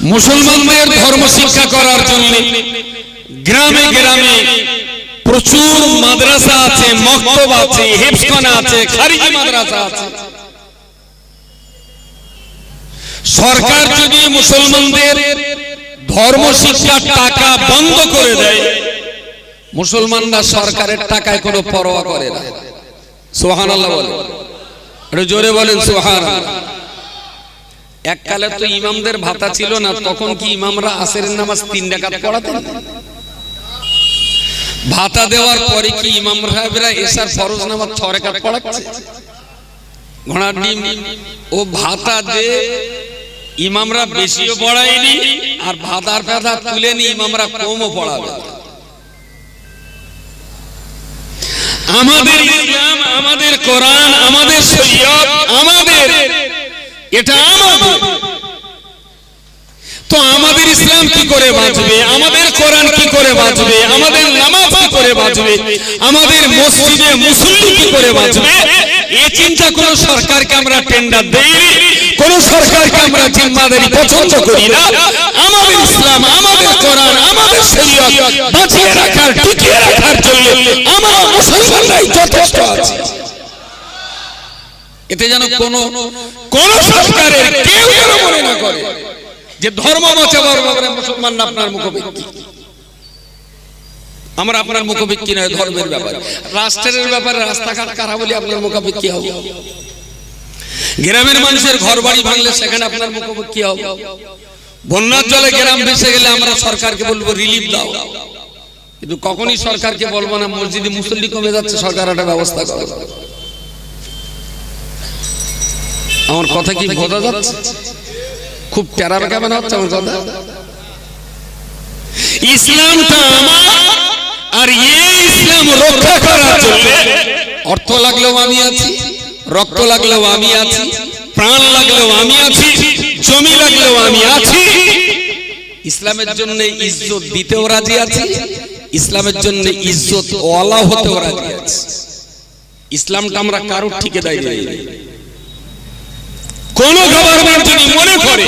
মুসলমানদের ধর্ম শিক্ষা করার জন্য গ্রামে গ্রামে প্রচুর মাদ্রাসা আছে, মক্তব আছে হেফখানা আছে, খারিজি মাদ্রাসা আছে। সরকার যদি মুসলমানদের ধর্ম শিক্ষার টাকা বন্ধ করে দেয়, মুসলমানরা সরকারের টাকায় কোনো পরোয়া করে না। সোহান আল্লাহ বলে জোরে বলেন সোহান এককালে তো ইমামদের ভাতা ছিল না তখন কি ইমামরা আসের নামাজ তিন ডাকাত পড়াতেন? ভাতা দেওয়ার পরে কি ইমাম সাহেবরা এসার ফরজ নামাজ ছ রেখাত পড়াচ্ছে? ঘোড়ার ডিম ও ভাতা দে ইমামরা বেশিও পড়ায়নি আর ভাতার ফেতা তুলে নি ইমামরা কমও পড়াবে। আমাদের ইসলাম আমাদের কোরআন আমাদের শরীয়ত আমাদের এটা আমাদের তো আমাদের ইসলাম কি করে বাঁচবে? আমাদের কোরআন কি করে বাঁচবে? আমাদের নামাজ কি করে বাঁচবে? আমাদের মসজিদে মুসল্লি কি করে বাঁচবে? এ চিন্তা কোন সরকারকে আমরা টেন্ডার দেইনি কোন সরকারকে আমরা জিম্মাদারি পছন্দ করি না। আমাদের ইসলাম, আমাদের কোরআন, আমাদের শরীয়ত বাঁচিয়ে রাখার, টিকিয়ে রাখার জন্য আমরা মুসলমানরাই যথেষ্ট আছি। এতে যেন কোন কোন সরকারের কেউ যেন মনে না করে। যে ধর্ম বাঁচাবার মুসলমান না আপনার মুখোপেক্ষি আমরা আপনার মুখোপেক্ষি নয় ধর্মের ব্যাপারে। রাষ্ট্রের ব্যাপারে রাস্তাঘাট কারা বলে আপনার মুখোপেক্ষি হবে গ্রামের মানুষের ঘর বাড়ি ভাঙলে সেখানে আপনার মুখোপেক্ষি হবে বন্যার জলে গ্রাম ভেসে গেলে আমরা সরকারকে বলব রিলিফ দাও। কিন্তু কখনই সরকারকে বলব না মসজিদে মুসল্লি কমে যাচ্ছে সরকার একটা ব্যবস্থা করো। আমার কথা কি বোঝা যাচ্ছে? খুব টেরার কেমন হচ্ছে আমার কথা? ইসলামটা আমার, আর এই ইসলাম রক্ষা করার জন্য। অর্থ লাগলেও আমি আছি, রক্ত লাগলেও আমি আছি, প্রাণ লাগলেও আমি আছি, জমি লাগলেও আমি আছি। ইসলামের জন্য ইজ্জত দিতেও রাজি আছি, ইসলামের জন্য ইজ্জত ওয়ালা হতেও রাজি আছি। ইসলামটা আমরা কারোর ঠিকাদারি দেই কোন গভর্নমেন্ট যদি মনে করে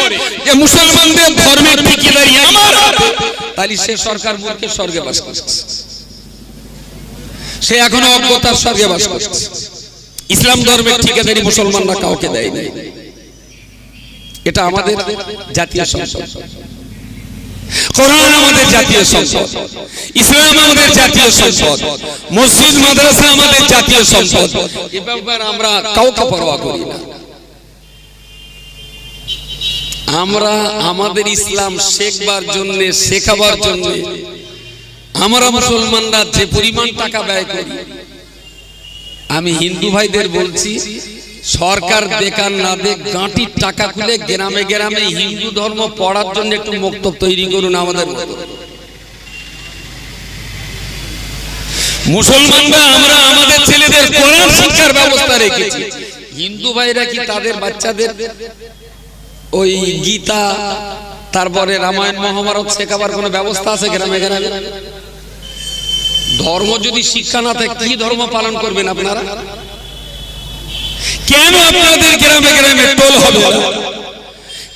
যে মুসলমানদের ধর্মের ঠিকাদারি আমার তাহলে সে সরকার মূর্খের স্বর্গে বাস করছে। সে এখনও অজ্ঞতার স্বর্গে বাস করছে। ইসলাম ধর্মের ঠিকাদারি মুসলমানরা কাউকে দেয় নাই। এটা আমাদের জাতীয় সম্পদ কোরআন আমাদের জাতীয় সম্পদ ইসলাম আমাদের জাতীয় সম্পদ মসজিদ মাদ্রাসা আমাদের জাতীয় সম্পদ এ ব্যাপারে আমরা কাউকে পরোয়া করি না। আমরা আমাদের ইসলাম শেখবার জন্য, শেখাবার জন্য, আমরা মুসলমানরা যে পরিমাণ টাকা ব্যয় করি, আমি হিন্দু ভাইদের বলছি, সরকার দেখার না দেখ গাঁটির টাকা খুলে গ্রামে গ্রামে হিন্দু ধর্ম পড়ার জন্য একটু মক্তব তৈরি করুন আমাদের। মুসলমানরা, আমরা আমাদের ছেলেদের কোরআন শিক্ষার ব্যবস্থা রেখেছি হিন্দু ভাইরা কি তাদের বাচ্চাদের ওই গীতা, তারপরে রামায়ণ, মহাভারত শেখাবার কোনো ব্যবস্থা আছে গ্রামে গ্রামে ধর্ম যদি শিক্ষা না থাকে, কি ধর্ম পালন করবেন আপনারা? কেন আপনাদের গ্রামে গ্রামে টোল হবে?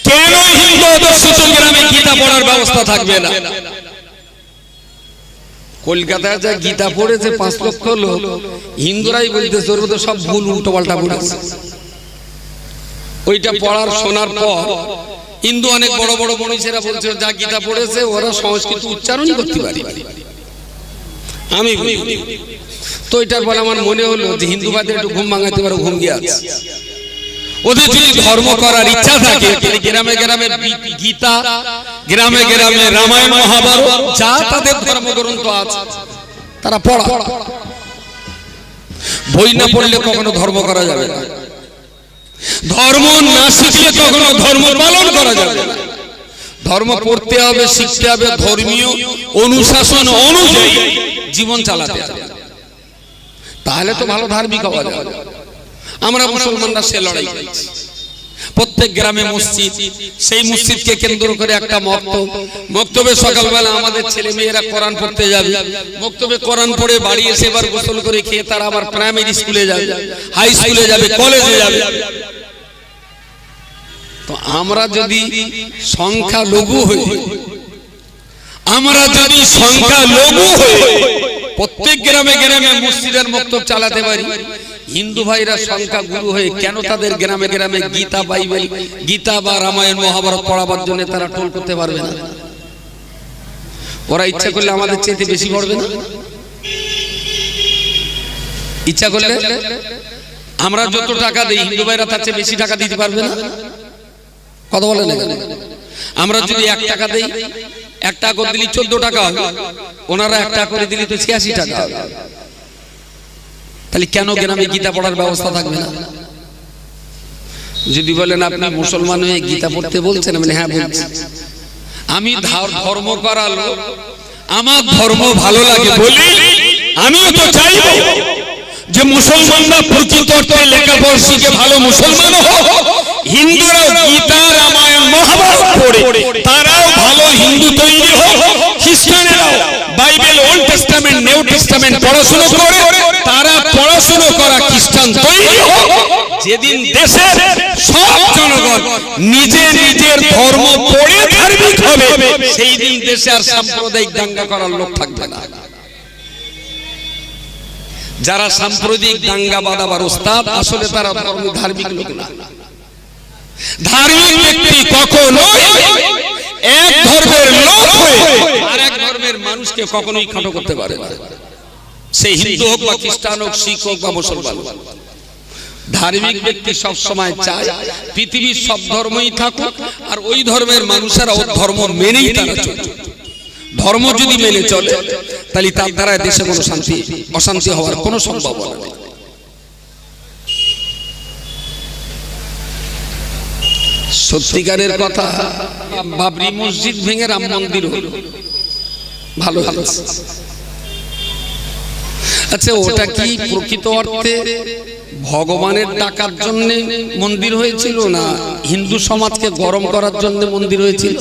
কেন হিন্দু অধ্যুষিত গ্রামে গীতা পড়ার ব্যবস্থা থাকবে না? কলকাতায় যা গীতা পড়েছে, পাঁচ লক্ষ লোক। হিন্দুরাই বলতেছে, ওর সব ভুল উল্টো পাল্টা পড়েছে ওইটা পড়ার শোনার পর হিন্দু অনেক বড় বড় মনীষীরা বলছে যা গীতা পড়েছে ওরা সংস্কৃত উচ্চারণই করতে পারি। আমি তো এটার পর আমার মনে হলো যে হিন্দুবাদের একটু ঘুম ভাঙাতে পারো ঘুম গিয়ে আছে ওদের যদি ধর্ম করার ইচ্ছা থাকে তাহলে গ্রামে গ্রামে গীতা গ্রামে গ্রামে রামায়ণ মহাভারত যা তাদের ধর্মগ্রন্থ আছে তারা পড়া। বই না পড়লে কখনো ধর্ম করা যাবে না। ধর্ম না শিখলে কখনো ধর্ম পালন করা যাবে না। ধর্ম পড়তে হবে, শিখতে হবে, ধর্মীয় অনুশাসন অনুযায়ী জীবন চালাতে হবে। তাহলে তো ভালো ধার্মিক হওয়া যাবে। আমরা মুসলমানরা সে লড়াই করছি। প্রত্যেক গ্রামে মসজিদ, সেই মসজিদকে কেন্দ্র করে একটা মক্তব। মক্তবে সকালবেলা আমাদের ছেলে মেয়েরা কোরআন পড়তে যাবে। মক্তবে কোরআন পড়ে বাড়ি এসে এবার গোসল করে খেয়ে তারা আবার প্রাইমারি স্কুলে যাবে হাই স্কুলে যাবে কলেজে যাবে। তো আমরা যদি সংখ্যা লঘু হই, আমরা যদি সংখ্যা লঘু হই, প্রত্যেক গ্রামে গ্রামে মসজিদের মক্তব চালাতে পারি। হিন্দু ভাইরা সংখ্যা গুরু হয়ে কেন তাদের গ্রামে গ্রামে গীতা বাইবেল, গীতা বা রামায়ণ, মহাভারত পড়াবার জন্য তারা টোল করতে পারবে না? ওরা ইচ্ছা করলে আমাদের চেয়ে বেশি পড়বে না? ইচ্ছা করলে আমরা যত টাকা দিই, হিন্দু ভাইরা তার চেয়ে বেশি টাকা দিতে পারবে না? কথা বলে না আমরা যদি এক টাকা দেই এক টাকা করে দিলি চোদ্দ টাকা হবে। ওনারা এক টাকা করে দিলি তো ছিয়াশি টাকা হবে। তাহলে কেন গ্রামে গীতা পড়ার ব্যবস্থা থাকবে না? যদি বলেন আপনি মুসলমান হয়ে গীতা পড়তে বলছেন মানে হ্যাঁ বলছি। আমি ধর্ম করার আমার ধর্ম ভালো লাগে। বলি আমিও তো চাইব যে মুসলমানরা প্রকৃত অর্থে লেখাপড়া শিখে ভালো মুসলমান হোক। হিন্দুরাও গীতা, রামায়ণ, মহাভারত পড়ে। তারাও ভালো হিন্দু তৈরি হোক, খ্রিস্টানেরাও। Bible, old testament, new testament পড়াশোনা করে, তারা পড়াশোনা করা খ্রিস্টান তৈরি হোক। যেদিন দেশের সব জনগণ নিজে নিজের ধর্ম পড়ে ধার্মিক হবে, সেই দিন দেশে আর সাম্প্রদায়িক দাঙ্গা করার লোক থাকবে না। যারা সাম্প্রদায়িক দাঙ্গা বাঁধাবার ওস্তাদ, আসলে তারা ধর্ম ধার্মিক লোক না। ধার্মিক ব্যক্তি কখনোই এক ধর্মের লোক হয়ে আর ধর্মের মানুষকে কখনোই খাটো করতে পারে না। সে হিন্দু হোক বা খ্রিস্টান হোক, শিখ হোক বা মুসলমান ধার্মিক ব্যক্তি সব সময় চায় পৃথিবীর সব ধর্মই থাকুক আর ওই ধর্মের মানুষেরা ও ধর্ম মেনেই তারা ধর্ম যদি মেনে চলে, তাহলে তার দ্বারা দেশে কোনো শান্তি, অশান্তি হওয়ার কোনো সম্ভাবনা নেই। সত্যিকারের কথা বাবরি মসজিদ ভেঙে রাম মন্দির হলো। ভালো ভালো আচ্ছা ওটা কি প্রকৃত অর্থে ভগবানের ডাকার জন্য মন্দির হয়েছিল না হিন্দু সমাজকে গরম করার জন্য মন্দির হয়েছিল?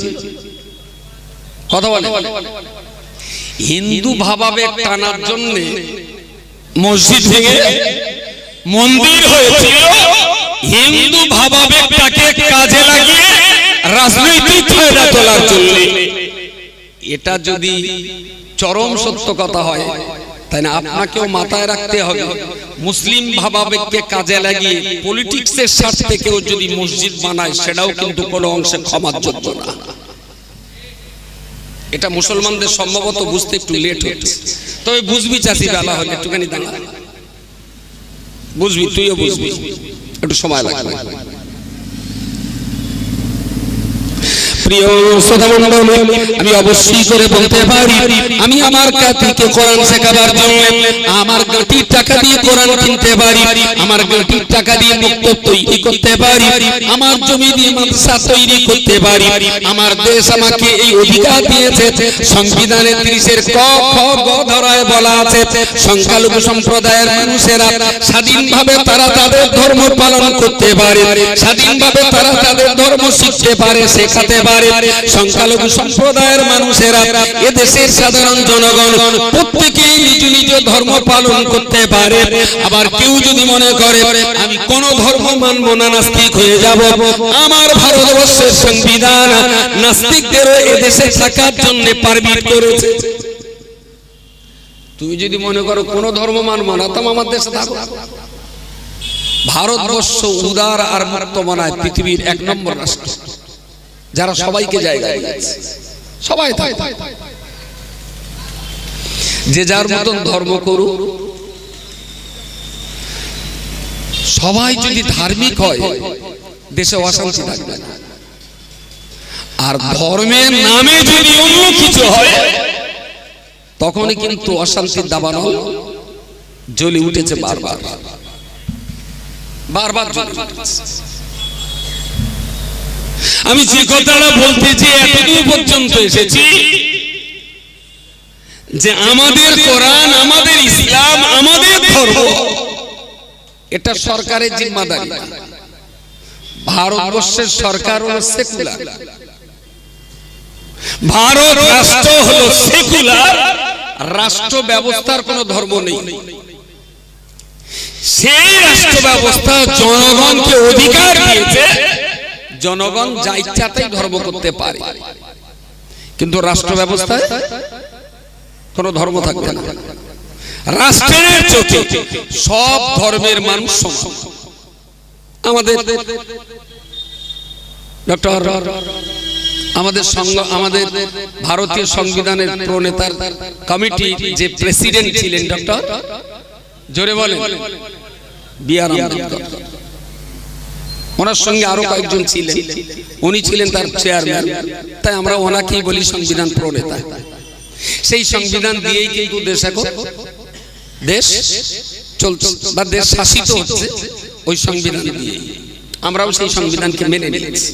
কথা বলে। হিন্দু ভাবাবেগ টানার জন্য মসজিদ ভেঙে মন্দির হয়েছিল। হিন্দু ভাবাবেগটাকে কাজে লাগিয়ে রাজনৈতিক ফায়দা তোলার জন্য। এটা যদি চরম সত্য কথা হয় তাই না আপনাকেও মাথায় রাখতে হবে, মুসলিম ভাবাবেগকে কাজে লাগিয়ে পলিটিক্সের স্বার্থে কেউ যদি মসজিদ বানায়, সেটাও কিন্তু কোনো অংশে ক্ষমার যোগ্য না। এটা মুসলমানদের সম্ভবত বুঝতে একটু লেট হচ্ছে। তবে বুঝবি চাষি বেলা হলে, একটুখানি দাঁড়া। বুঝবি, তুইও বুঝবি। একটু সময় লাগবে। প্রিয় আমি অবশ্যই করে বলতে পারি, আমি আমার কাতিকে কোরআন শেখাবার জন্য আমার গাঁটির টাকা দিয়ে কোরআন কিনতে পারি, আমার গাঁটির টাকা দিয়ে তৈরি করতে পারি, আমার জমি দিয়ে তৈরি করতে পারি, আমার দেশ আমাকে এই অধিকার দিয়েছে বলা আছে, সংখ্যালঘু সম্প্রদায়ের মানুষেরা স্বাধীনভাবে তারা তাদের ধর্ম পালন করতে পারে, স্বাধীনভাবে তারা তাদের ধর্ম শিখতে পারে, শেখাতে পারে সংখ্যালঘু সম্প্রদায়ের মানুষেরা এদেশের সাধারণ জনগণ প্রত্যেকেই নিজ নিজ ধর্ম পালন করতে পারে। আবার কেউ যদি মনে করে, আমি কোন ধর্ম মানব না, নাস্তিক হয়ে যাব। আমার ভারতবর্ষের সংবিধান নাস্তিকদেরও এদেশে থাকার জন্য পারমিট করেছে। তুমি যদি মনে করো, কোন ধর্ম মানব না তো আমার দেশে থাকো। ভারতবর্ষ উদার আর মুক্ত মানায় পৃথিবীর এক নম্বর রাষ্ট্র। যারা সবাইকে জায়গা দিয়েছে। সবাই যে যার মতন ধর্ম করুক সবাই যদি ধার্মিক হয় দেশে অশান্তি থাকবে না। আর ধর্মের নামে যদি অন্য কিছু হয় তখনই কিন্তু অশান্তির দাবানো জ্বলে উঠেছে বারবার। বারবার। আমি যে কথাটা বলতেছি এতদূর পর্যন্ত এসেছি, যে আমাদের কোরআন, আমাদের ইসলাম, আমাদের ধর্ম, এটা সরকারের জিম্মাদারি। ভারতবর্ষের সরকার হলো সেকুলার। ভারত রাষ্ট্র হলো সেকুলার, রাষ্ট্র ব্যবস্থার কোনো ধর্ম নেই। সেই রাষ্ট্র ব্যবস্থা জনগণকে অধিকার দিয়েছে জনগণ যা ইচ্ছাতেই ধর্ম করতে পারে। কিন্তু রাষ্ট্র ব্যবস্থায় কোনো ধর্ম থাকবে না। রাষ্ট্রের চোখে সব ধর্মের মানুষ আমাদের ডক্টর, আমাদের আমাদের ভারতীয় সংবিধানের প্রণেতার কমিটি যে প্রেসিডেন্ট ছিলেন ডক্টর, জোরে বলেন, বি আম্বেদকর। ওনার সঙ্গে আরও কয়েকজন ছিলেন। উনি ছিলেন তার চেয়ারম্যান তাই আমরা ওনাকেই বলি সংবিধান প্রণেতা। সেই সংবিধান দিয়েই কিন্তু দেশ এখন দেশ চলছে বা দেশ শাসিত হচ্ছে ওই সংবিধান দিয়ে আমরাও সেই সংবিধানকে মেনে নিয়েছি।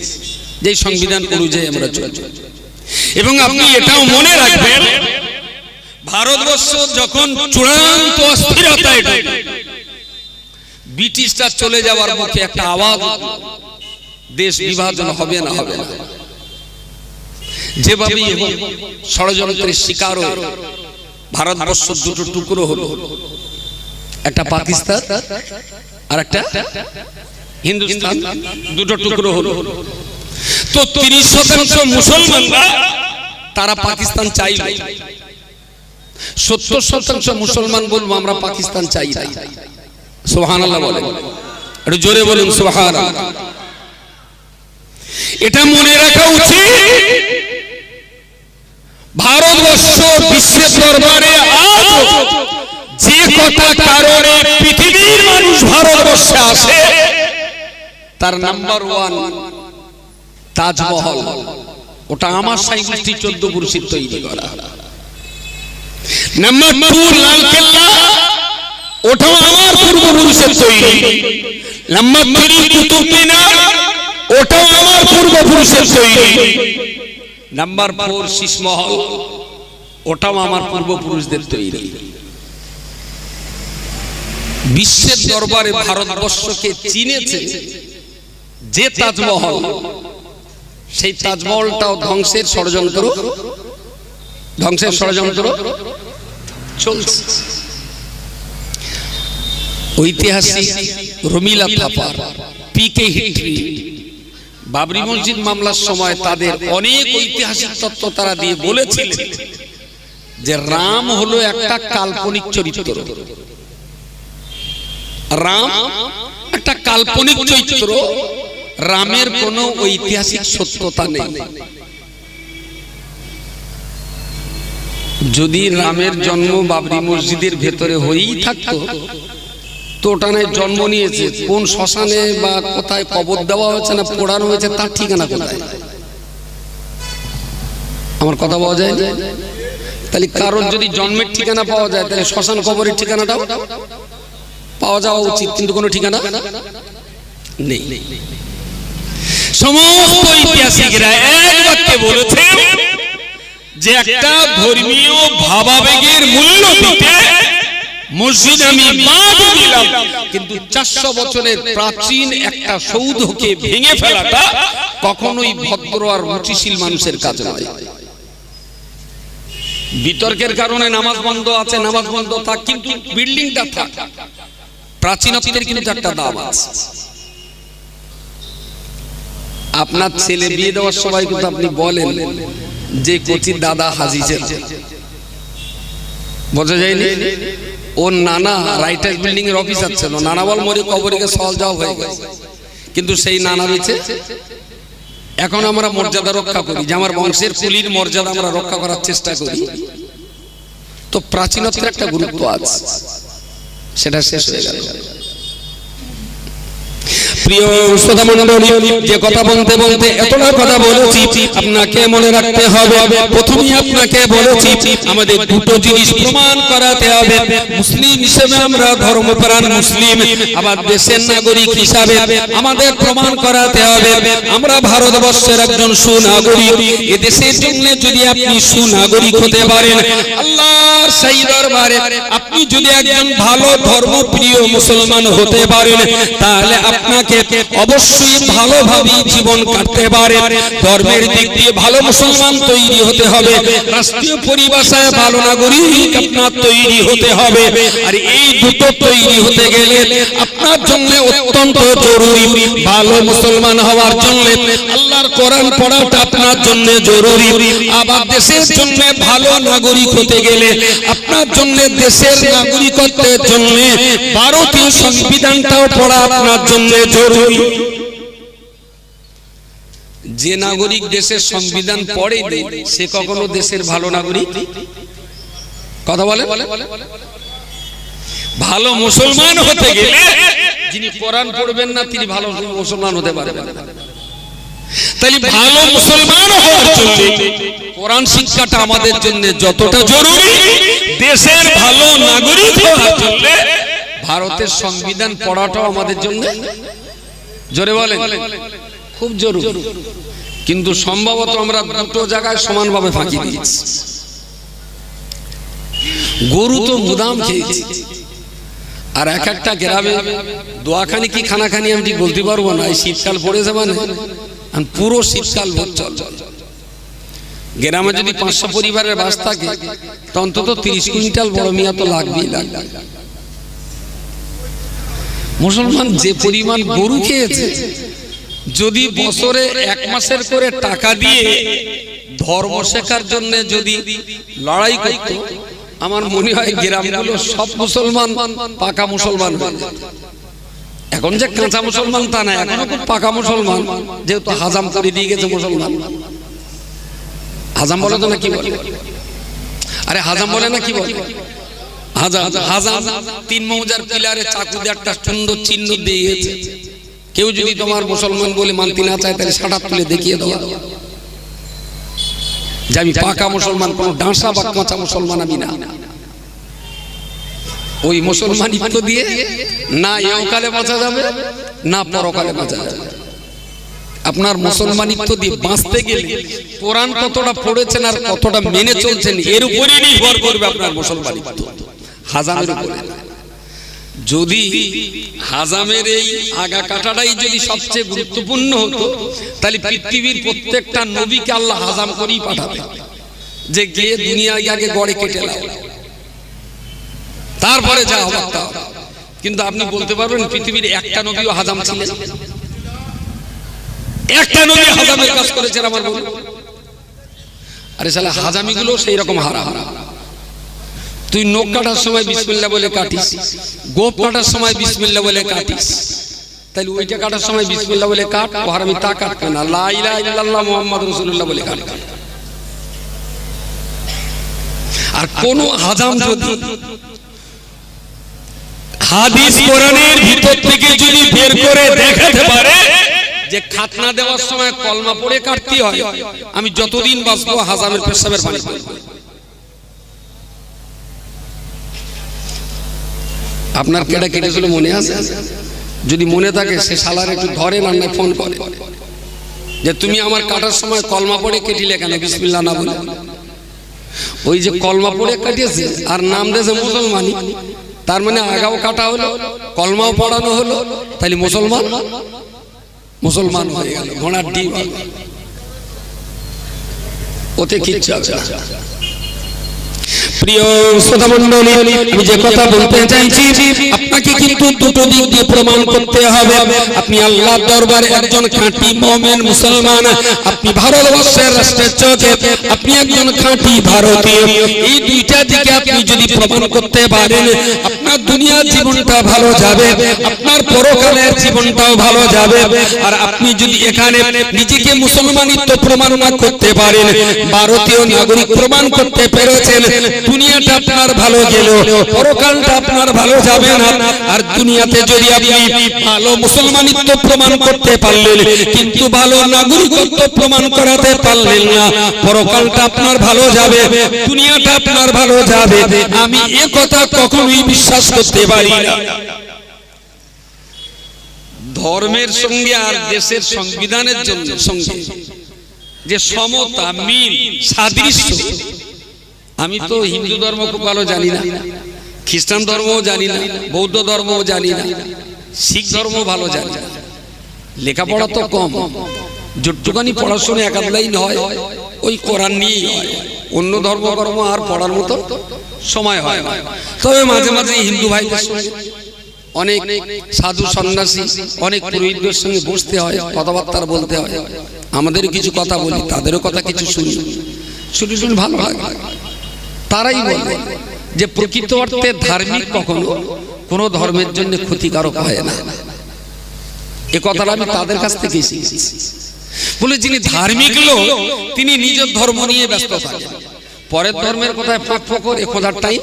যে সংবিধান অনুযায়ী আমরা চলছি। এবং আপনি এটাও মনে রাখবেন, ভারতবর্ষ যখন চূড়ান্ত অস্থিরতায় ব্রিটিশরা চলে যাওয়ার মুখে একটা আওয়াজ, দেশ বিভাজন হবে না হবে না। যেভাবে ষড়যন্ত্রের শিকার হয়ে ভারতবর্ষ দুটো টুকরো হলো। একটা পাকিস্তান আর একটা হিন্দুস্তান, দুটো টুকরো হলো। তো তিরিশ শতাংশ মুসলমানরা তারা পাকিস্তান চাই সত্তর শতাংশ মুসলমান বলব আমরা পাকিস্তান চাই না। সোহান বলেন। একটু জোরে বলুন এটা মনে রাখা উচিত, ভারতবর্ষ বিশ্বের দরবারে যে কটা কারণে পৃথিবীর মানুষ ভারতবর্ষে আসে, তার নাম্বার ওয়ান তাজমহল। ওটা আমার সাইকুষ্টি চোদ্দ পুরুষের তৈরি করা। Number two Lal Qila. ওটাও আমার পূর্বপুরুষের তৈরি। নাম্বার থ্রি কুতুব মিনার ওটাও আমার পূর্বপুরুষের তৈরি। নাম্বার ফোর শীষমহল ওটাও আমার পূর্বপুরুষদের তৈরি। বিশ্বের দরবারে ভারতবর্ষকে চিনেছে যে তাজমহল, সেই তাজমহলটাও ধ্বংসের ষড়যন্ত্র ধ্বংসের ষড়যন্ত্র চলছে। ঐতিহাসিক রমিলা থাপার পিকে হিটরি বাবরি মসজিদ মামলার সময় তাদের অনেক ঐতিহাসিক তত্ত্ব তারা দিয়ে বলেছিলেন যে রাম হলো একটা কাল্পনিক চরিত্র। রাম একটা কাল্পনিক চরিত্র, রামের কোনো ঐতিহাসিক সত্যতা নেই। যদি রামের জন্ম বাবরি মসজিদের ভেতরে হয়েই থাকতো তো ওটা নয় জন্ম নিয়েছে। কোন শ্মশানে বা কোথায় কবর দেওয়া হয়েছে না পোড়ানো হয়েছে, তার ঠিকানা কোথায়? আমার কথা পাওয়া যায়? তাহলে কারোর যদি জন্মের ঠিকানা পাওয়া যায়, তাহলে শ্মশান কবরের ঠিকানাটাও পাওয়া যাওয়া উচিত, কিন্তু কোনো ঠিকানা নেই। সমস্ত ঐতিহাসিকরা এক বাক্যে বলেছে যে একটা ধর্মীয় ভাবাবেগের মূল্য দিতে মসজিদ আমি বাদ দিলাম। কিন্তু চারশো বছরের প্রাচীন একটা সৌধকে ভেঙে ফেলাটা কখনোই ভদ্র আর রুচিশীল মানুষের কাজ নয়। বিতর্কের কারণে নামাজ বন্ধ আছে নামাজ বন্ধ থাক কিন্তু বিল্ডিংটা থাক। প্রাচীনত্বের কিন্তু একটা দাম আছে। আপনার ছেলে বিয়ে দেওয়ার সময় কিন্তু আপনি বলেন যে কচির দাদা হাজিছেন বোঝা যায়নি? ওর নানা রাইটার্স বিল্ডিং এর অফিসার ছিল নানা বল মরে কবরকে সহজ যাওয়া হয়ে গেছে। কিন্তু সেই নানা বেঁচে, এখন আমরা মর্যাদা রক্ষা করি, যে আমার বংশের কুলির মর্যাদা আমরা রক্ষা করার চেষ্টা করি। তো প্রাচীনত্বের একটা গুরুত্ব আছে। সেটা শেষ হয়ে গেল। প্রিয় শ্রোতা মনে দেশের নাগরিক ভারতবর্ষের একজন সুনাগরিক জন্য যদি আপনি সুনাগরিক হতে পারেন আপনি যদি একজন ভালো ধর্মপ্রিয় মুসলমান হতে পারেন, তাহলে আপনাকে অবশ্যই ভালোভাবে জীবন কাটতে পারে। ধর্মের দিক দিয়ে ভালো মুসলমান তৈরি হতে হবে। রাষ্ট্রীয় পরিভাষায় ভালো নাগরিক আপনার তৈরি হতে হবে। আর এই দুটো তৈরি হতে গেলে আপনার জন্য অত্যন্ত জরুরি ভালো মুসলমান হওয়ার জন্য আল্লাহর কোরআন পড়াটা আপনার জন্য জরুরি। আবার দেশের জন্য ভালো নাগরিক হতে গেলে আপনার জন্য দেশের নাগরিকত্বের জন্য ভারতীয় সংবিধানটাও পড়া আপনার জন্য জরুরি। যে নাগরিক দেশের সংবিধান পড়ে সে কখনো দেশের ভালো নাগরিক? কথা বলে ভালো মুসলমান হতে গেলে যিনি কোরআন পড়বেন না তিনি ভালো মুসলমান হতে পারবেন না। তাহলে ভালো মুসলমান হওয়ার জন্য কোরআন শিক্ষাটা আমাদের জন্য যতটা জরুরি দেশের ভালো নাগরিক হওয়ার জন্য। ভারতের সংবিধান পড়াটাও আমাদের জন্য জোরে বলেন। খুব জরুরি। কিন্তু সম্ভবত আমরা দুটো জায়গায় সমানভাবে ফাঁকি দিয়েছি। গরু তো মুদাম খেয়েছি। আর এক একটা গ্রামে দোয়াখানি কি খানাখানি আমি ঠিক বলতে পারব না, এই শীতকাল পড়েছে মানে। আর পুরো শীতকাল চল। গ্রামে যদি পাঁচশো পরিবারের বাস থাকে, তো অন্তত তিরিশ কুইন্টাল বড় মিয়া তো লাগবেই লাগবে। মুসলমান যে পরিমাণ গরু খেয়েছে, যদি বছরে এক মাসের করে টাকা দিয়ে ধর্ম শেখার জন্য যদি লড়াই করত আমার মনে হয় গ্রামগুলো সব মুসলমান পাকা মুসলমান। এখন যে কাঁচা মুসলমান তা না এখনও খুব পাকা মুসলমান। যেহেতু হাজাম করে দিয়ে গেছে মুসলমান। হাজাম বলে তো না কি বলে? আরে হাজাম বলে না কি বলে? হাজাম হাজাম। তিন মৌজার পিলারে চাকু দিয়ে একটা সুন্দর চিহ্ন দিয়ে গেছে। কেউ যদি তোমার মুসলমান বলে মানতে না চায় তাহলে সাটা তুলে দেখিয়ে দেওয়া। যে আমি পাকা মুসলমান কোন ডাঁসা বা কাঁচা মুসলমান আমি না। ওই মুসলমানিত্ব দিয়ে না একালে বাঁচা যাবে না পরকালে বাঁচা যাবে। আপনার মুসলমানিত্ব দিয়ে বাঁচতে গেলে কোরআন কতটা পড়েছেন আর কতটা মেনে চলছেন এর উপরে নির্ভর করবে আপনার মুসলমানিত্ব হাজামের উপরে। যদি হাজামের এই আগা কাটাটাই যদি সবচেয়ে গুরুত্বপূর্ণ হতো, তাহলে পৃথিবীর প্রত্যেকটা নবীকে আল্লাহ হাজাম করেই পাঠাবে যে গিয়ে দুনিয়ায় আগে গড়ে কেটে লাও। তারপরে যা হবার। কিন্তু আপনি বলতে পারবেন, পৃথিবীর একটা নবীও হাজাম ছিলেন। একটা নবী হাজামের কাজ করেছেন আমার আরে সালা হাজামিগুলো সেই রকম হারা হারা তুই নখ কাটার সময় বিসমিল্লা বলে কাটিস, গোপ কাটার সময় বিসমিল্লা বলে কাটিস। তাহলে ওইটা কাটার সময় বিসমিল্লা বলে কাট ও হারামি তা কাটবে না, লা ইলাহা ইল্লাল্লাহ মুহাম্মাদুর রাসূলুল্লাহ বলে কাট। আর কোন হাজাম যদি হাদিস কোরআনের ভিতর থেকে যদি বের করে দেখাতে পারে যে খাতনা দেওয়ার সময় কলমা পড়ে কাটতে হয়, আমি যতদিন বাঁচবো হাজামের পেশাবের পানি আপনার কেটে কেটেছিল মনে আছে? যদি মনে থাকে সে সালার একটু ধরে নয় ফোন করে। যে তুমি আমার কাটার সময় কলমা পড়ে কেটিলে কেন? বিসমিল্লা না বলে। ওই যে কলমা পড়ে কাটিয়েছে আর নাম দিয়েছে মুসলমানি তার মানে আগাও কাটা হলো, কলমাও পড়ানো হলো তাহলে মুসলমান? মুসলমান হয়ে গেল, ঘোড়ার ডিম। ওতে কিচ্ছু আছে। প্রিয় শ্রোতা মণ্ডলী আমি যে কথা বলতে চাইছি, আপনাকে কিন্তু দুটো দিক দিয়ে প্রমাণ করতে হবে। আপনি দরবারে একজন খাঁটি মুসলমান, আপনি ভারতবর্ষের রাষ্ট্রের চোখে আপনি একজন খাঁটি ভারতীয়। এই দুইটা দিকে আপনি যদি প্রমাণ করতে পারেন, আপনার দুনিয়ার জীবনটা ভালো যাবে, আপনার পরকালের জীবনটাও ভালো যাবে। আর আপনি যদি এখানে নিজেকে মুসলমানিত্ব প্রমাণ করতে পারেন, ভারতীয় নাগরিক প্রমাণ করতে পেরেছেন দুনিয়াটা আপনার ভালো গেল পরকালটা আপনার ভালো যাবে না। আর দুনিয়াতে যদি আপনি ভালো মুসলমানিত্ব প্রমাণ করতে পারলেন, কিন্তু ভালো নাগরিকত্ব প্রমাণ করাতে পারলেন না, পরকালটা আপনার ভালো যাবে, দুনিয়াটা আপনার ভালো যাবে। আমি এ কথা কখনোই বিশ্বাস করতে পারি না। ধর্মের সঙ্গে আর দেশের সংবিধানের জন্য সঙ্গে। যে সমতা, মিল, সাদৃশ্য আমি তো হিন্দু ধর্ম খুব ভালো জানি না। খ্রিস্টান ধর্মও জানি না, বৌদ্ধ ধর্মও জানি না, শিখ ধর্ম ভালো জানি না। লেখাপড়া তো কম। যুট্টুকানি পড়াশোনা একাধ লাইন হয়, ওই কোরআন নিয়েই হয়। অন্য ধর্মকর্ম আর পড়ার মতো সময় হয় না। তবে মাঝে মাঝে হিন্দু সঙ্গে অনেক সাধু সন্ন্যাসী, অনেক পুরোহিতদের সঙ্গে বসতে হয়, কথাবার্তা বলতে হয়। আমাদের কিছু কথা বলি, তাদেরও কথা কিছু শুনি। শুনে শুনে ভালো লাগে। তারাই বলে যে প্রকৃত অর্থে ধার্মিক কখনো কোনো ধর্মের জন্য ক্ষতিকারক হয় না। এ কথাটা আমি তাদের কাছ থেকে শিখেছি। বলে যিনি ধার্মিক লোক তিনি নিজের ধর্ম নিয়ে ব্যস্ত থাকেন। পরের ধর্মের কথায় ফাঁক ফকর এক হাজার টাইম।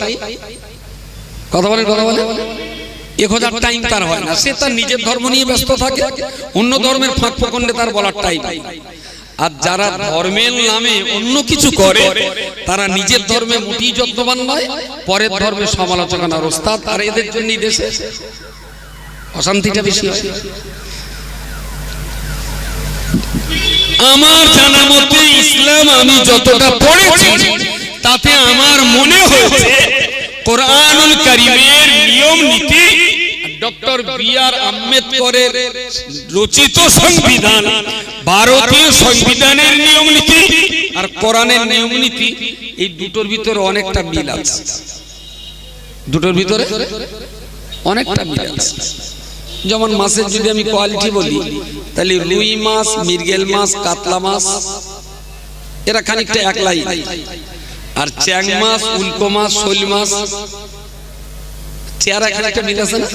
কথা বলেন কথা বলেন। এক হাজার টাইম তার হয় না। সে তার নিজের ধর্ম নিয়ে ব্যস্ত থাকে অন্য ধর্মের ফাঁক ফকন্ডে তার বলার টাইম। আর যারা ধর্মের নামে অন্য কিছু করে, তারা নিজের ধর্মে মোটেই যত্নবান নয়, পরের ধর্মের সমালোচনার ওস্তাদ, আর এদের জন্যই দেশে অশান্তিটা বেশি হয়। আমার জানা মতে ইসলাম আমি যতটা পড়েছি, তাতে আমার মনে হয়েছে কোরআনুল করিমের নিয়ম নীতি ডক্টর বি আর আম্বেদকরের রচিত সংবিধান ভারতীয় সংবিধানের নিয়ম নীতি আর কোরআনের নিয়ম নীতি এই দুটোর ভিতরে অনেকটা মিল আছে। দুটোর ভিতরে অনেকটা মিল আছে। যেমন মাছের যদি আমি কোয়ালিটি বলি তাহলে রুই মাছ মির্গেল মাছ কাতলা মাছ এরা খানিকটা একলাই। আর চ্যাং মাছ উল্কো মাছ শৈল মাছ চেয়ারা খানিকটা মিল আছে না?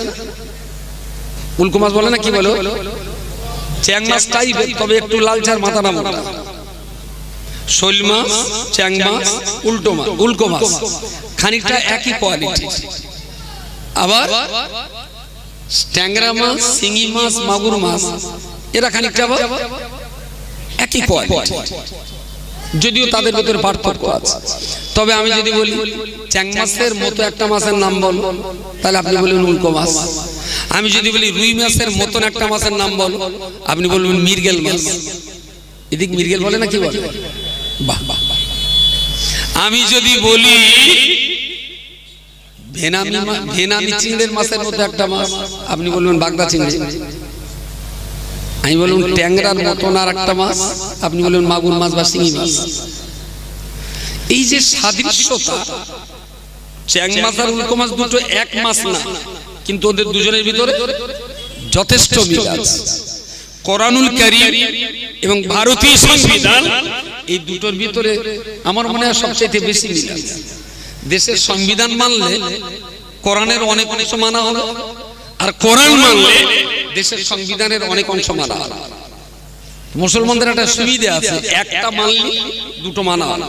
উল্কো মাছ বলে না কি বলো? চ্যাং মাছ টাইপের তবে একটু লালচার মাথা না মোটা শৈল মাছ চ্যাং মাছ উল্টো মাছ উল্কো মাছ খানিকটা একই কোয়ালিটি। আবার ট্যাংরা মাছ, শিঙি মাছ, মাগুর মাছ, এরা খানিকটা আবার একই কোয়ালিটি। যদিও তাদের ভিতরে পার্থক্য আছে। তবে আমি যদি বলি চ্যাং মাছের মতো একটা মাছের নাম বল, তাহলে আপনি বলবেন উল্কো মাছ আমি যদি বলি রুই মাছের মতন একটা মাছের নাম বল, আপনি বলবেন মির্গেল মাছ। এদিক মির্গেল বলে না কি বলে? বাহ বাহ। আমি যদি বলি মাছের মতো একটা মাছ, আপনি বাগদা চিংড়ি। আমি বলুন ট্যাংরার মতন আর একটা মাছ, আপনি মাগুর মাছ বা শিঙি মাছ। এই যে চ্যাং মাছ আর উল্কো মাছ দুটো এক মাছ না। কিন্তু ওদের দুজনের ভিতরে যথেষ্ট মিল আছে কোরআনুল কারীম এবং ভারতীয় সংবিধান এই দুটোর ভিতরে আমার মনে হয় সবচেয়ে বেশি মিল আছে দেশের সংবিধান মানলে কোরআনের অনেক অংশ মানা হলো আর কোরআন মানলে দেশের সংবিধানের অনেক অংশ মানা হলো মুসলমানদের একটা সুবিধা আছে একটা মানলে দুটো মানা হলো